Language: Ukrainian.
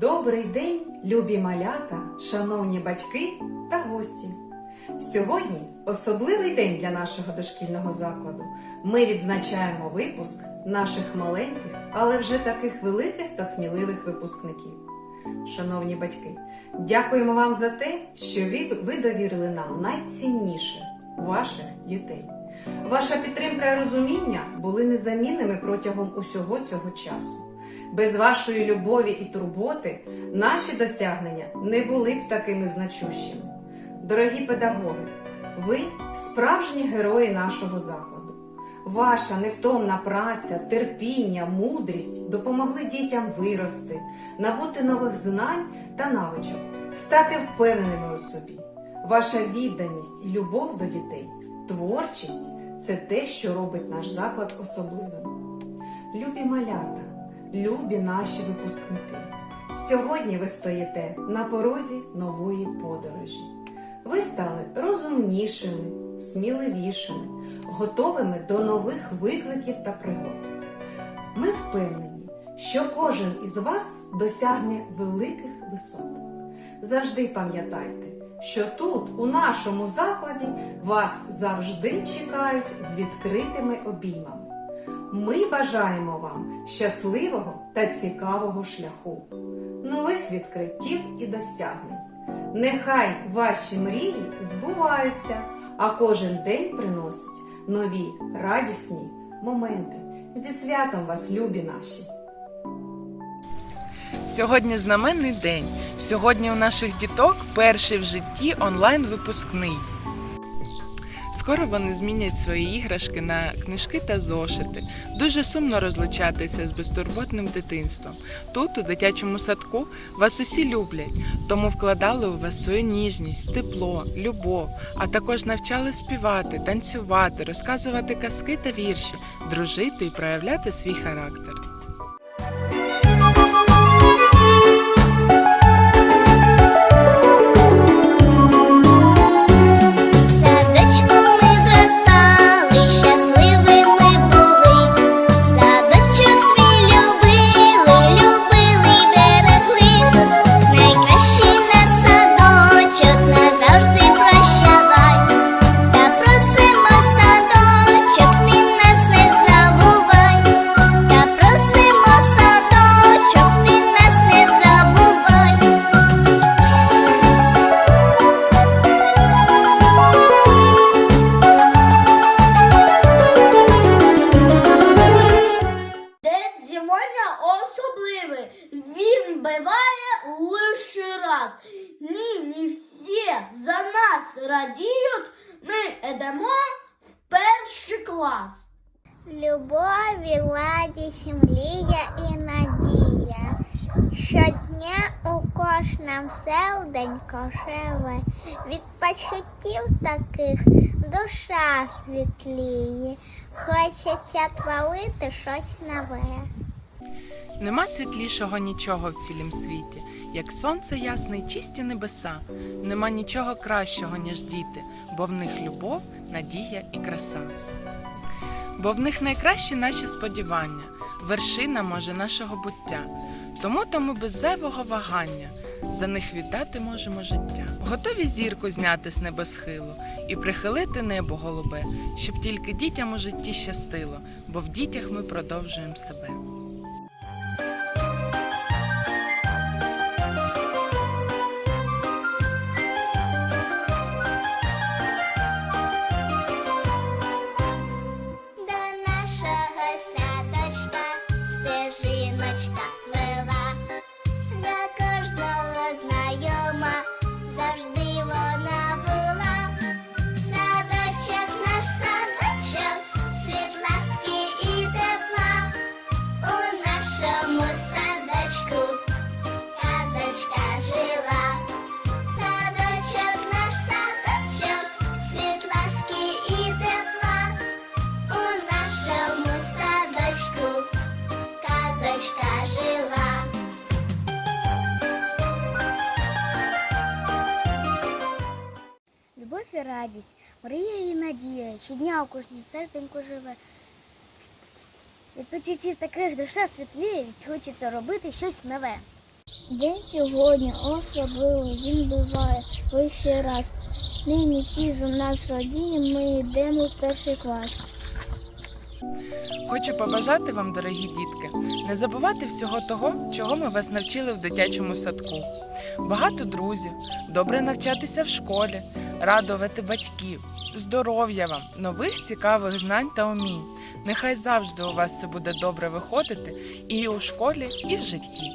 Добрий день, любі малята, шановні батьки та гості. Сьогодні особливий день для нашого дошкільного закладу. Ми відзначаємо випуск наших маленьких, але вже таких великих та сміливих випускників. Шановні батьки, дякуємо вам за те, що ви, довірили нам найцінніше ваших дітей. Ваша підтримка і розуміння були незамінними протягом усього цього часу. Без вашої любові і турботи наші досягнення не були б такими значущими. Дорогі педагоги, ви справжні герої нашого закладу. Ваша невтомна праця, терпіння, мудрість допомогли дітям вирости, набути нових знань та навичок, стати впевненими у собі. Ваша відданість і любов до дітей, творчість це те, що робить наш заклад особливим. Любі малята, любі наші випускники. Сьогодні ви стоїте на порозі нової подорожі. Ви стали розумнішими, сміливішими, готовими до нових викликів та пригод. Ми впевнені, що кожен із вас досягне великих висот. Завжди пам'ятайте, що тут, у нашому закладі, вас завжди чекають з відкритими обіймами. Ми бажаємо вам щасливого та цікавого шляху, нових відкриттів і досягнень. Нехай ваші мрії збуваються, а кожен день приносить нові радісні моменти. Зі святом вас, любі наші! Сьогодні знаменний день. Сьогодні у наших діток перший в житті онлайн-випускний. Скоро вони змінять свої іграшки на книжки та зошити. Дуже сумно розлучатися з безтурботним дитинством. Тут, у дитячому садку, вас усі люблять, тому вкладали у вас свою ніжність, тепло, любов, а також навчали співати, танцювати, розказувати казки та вірші, дружити і проявляти свій характер. Нині всі за нас радіють. Ми йдемо в перший клас. Любові, радість, мрія і надія. Щодня у кожному селденько живе, від почуттів таких душа світліє, хочеться творити щось нове. Нема світлішого нічого в цілім світі, як сонце ясне чисті небеса. Нема нічого кращого, ніж діти, бо в них любов, надія і краса. Бо в них найкращі наші сподівання, вершина може нашого буття. Тому то ми без зайвого вагання за них віддати можемо життя. Готові зірку зняти з небосхилу і прихилити небо голубе, щоб тільки дітям у житті щастило, бо в дітях ми продовжуємо себе. Любов і радість, мрія і надія, щодня у кожній серденьку живе. Від почуттів таких душа світліє, хочеться робити щось нове. День сьогодні особливий, він буває лише раз. Нині ці за нас радіє, ми йдемо в перший клас. Хочу побажати вам, дорогі дітки, не забувати всього того, чого ми вас навчили в дитячому садку. Багато друзів, добре навчатися в школі, радувати батьків, здоров'я вам, нових цікавих знань та умінь. Нехай завжди у вас все буде добре виходити і у школі, і в житті.